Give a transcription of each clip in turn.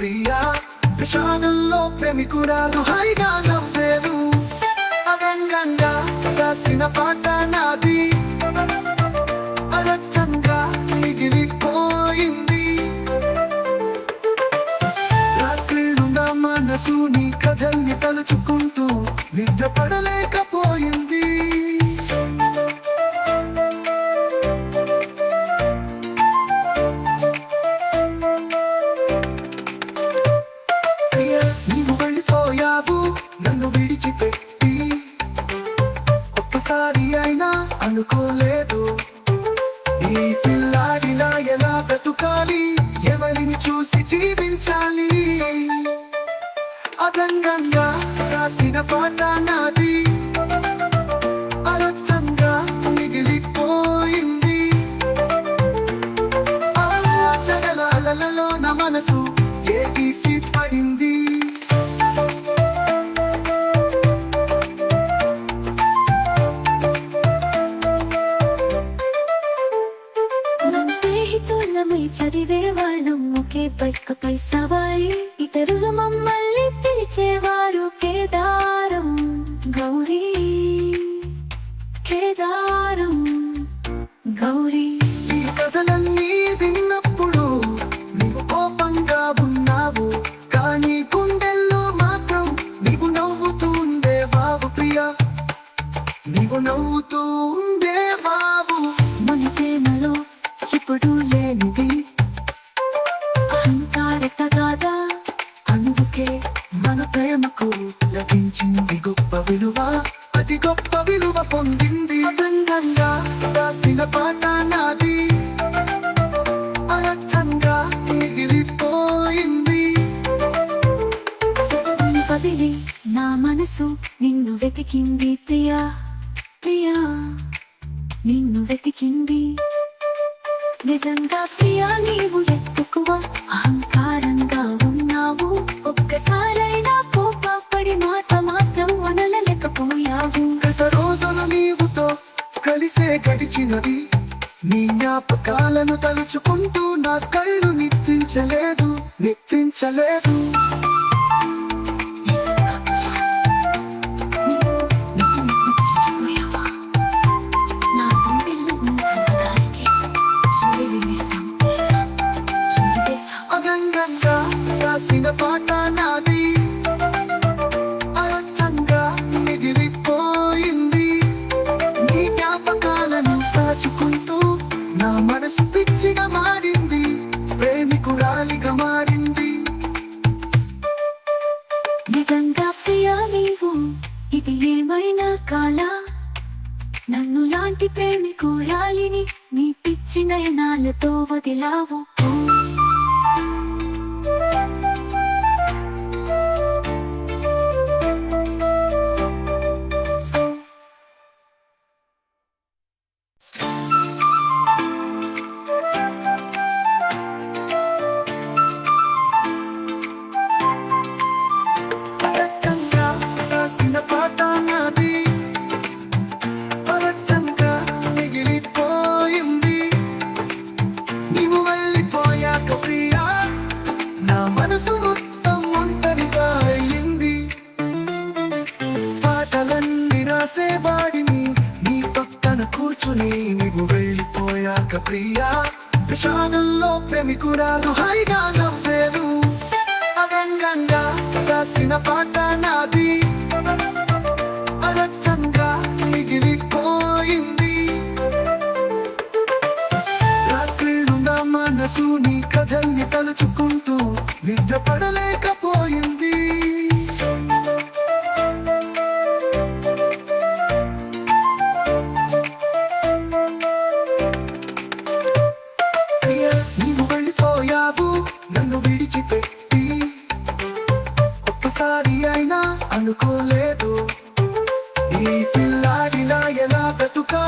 ప్రియా విషాదంలో ప్రేమికురాలు హైగా నవ్వేను అదంగంగా రాసిన పాట నాది. అరచంగా మిగిలిపోయింది. రాత్రి మనసు నీ కథల్ని తలుచుకుంటూ నిద్ర పడలేక బ్రతుకాలి ఎవరిని చూసి జీవించాలి? అదంగంగా రాసిన పాట నాది. అర్థంగా మిగిలిపోయింది. ఆ జగలాలలో నా మనసు ఏగీసి పడింది. స్నేహితులమై చదివే వాళ్ళం ఒకే బైక్పై సవారి. ఇతరులు మమ్మల్ని పిలిచేవారు కేదారం. గౌరీ కేదారం గౌరీ. ఎప్పుడు లేని నిజంగా ప్రియా నీవు ఎక్కువ అహంకారంగా ఉన్నావు. ఒక్కసారైనా కోపపడి మాట మాత్రం వనలలేకపోయావు గత రోజులు నీవుతో కలిసే గడిచినవి నీ జ్ఞాపకాలను తలుచుకుంటూ నా కళ్ళు నిద్రించలేదు. నిద్రించలేదు. రాసిన పాట నాది. అర్థంగా మిగిలిపోయింది. నీ జ్ఞాపకాలను దాచుకుంటూ నా మనసు పిచ్చిగా మారింది. ప్రేమికురాలిగా మారింది. నిజంగా ప్రియా నీవు ఇది ఏమైనా కాలా? నన్ను లాంటి ప్రేమికురాలిని నీ పిచ్చి నయనాలతో వదిలావు. కానీ నీవు వెళ్ళిపోయాక ప్రియా. విషాదంలో ప్రేమికురాలు హాయిగా నవ్వేను. అదంగంగా రాసిన పాట నాది. అర్థంగా మిగిలిపోయింది. రాత్రిళ్ళు నా మనసు నీ కథల్ని తలుచుకుంటూ నిద్ర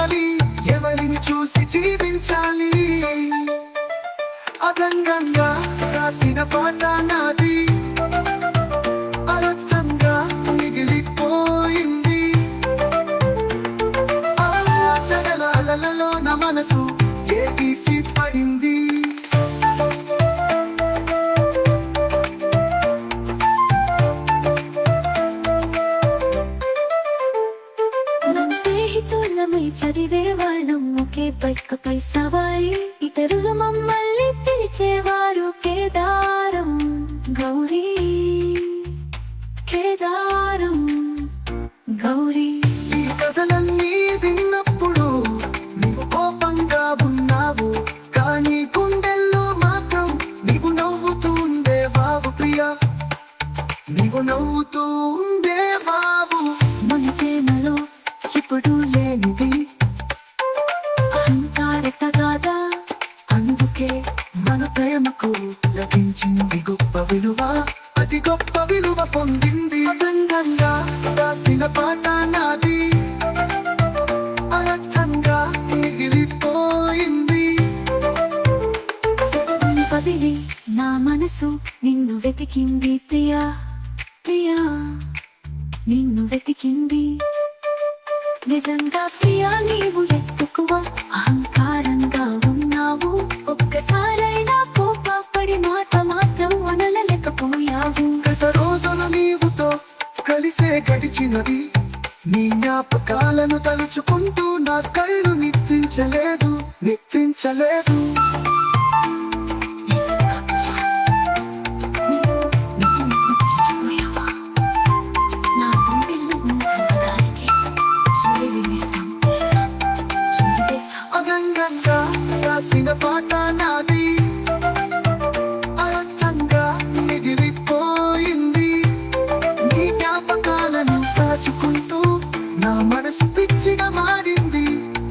ఉండాలి ఎవరిని చూసి జీవించాలి. అదంగంగా రాసిన పాట నాది. అర్థంగా మిగిలిపోయింది. ఆ నా మనసు అందరమై చదివే వాళ్ళం ఒకే బైక్పై సవాయి ఇతరులు మమ్మల్ని పిలిచేవారు కేదారం. గౌరీ కేదారం గౌరీ. లేనిది అహంకారత కాదా? అందుకే మన ప్రేమకు లభించింది గొప్ప విలువ. అతి గొప్ప విలువ పొందింది. అదంగంగా రాసిన పాట నాది. అనర్థంగా మిగిలిపోయింది. చదువుని నా మనసు నిన్ను వెతికింది. నిజంగా ప్రియా నీవు ఎక్కువ అహంకారంగా ఉన్నావు? ఒక్కసారైనా కోపపడి మాట మాత్రం అనలేకపోయావు. గత రోజులు నీవుతో కలిసే గడిచినది. నీ జ్ఞాపకాలను తలుచుకుంటూ నా కళ్ళు నిద్రించలేదు. నిద్రించలేదు. రాసిన నాది అర్థంగా మిగిలిపోయింది. నీ జ్ఞాపకాలను దాచుకుంటూ నా మనసు పిచ్చిగా మారింది.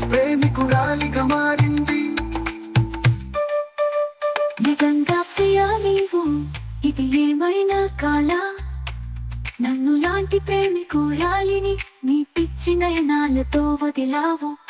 ప్రేమికురాలిగా మారింది. నిజంగా ప్రియా నీవు ఇది ఏమైనా కాల? నన్ను లాంటి ప్రేమికురాలిని నీ పిచ్చి నయనాలతో వదిలావు.